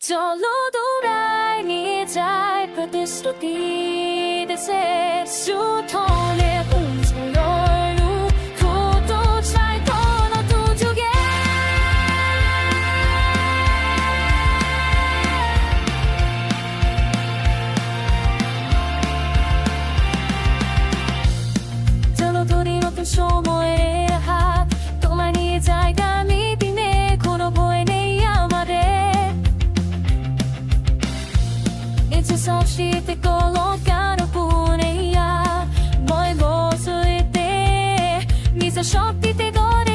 চলো দৌড়ায় নিয়ে যায় প্রতিশ্রুতি চলো ধরি নতুন সময়ের হাত তোমার নিয়ে জায়গা завжди коло карапуни я Мой босу і ти Мій зашок ти ти гори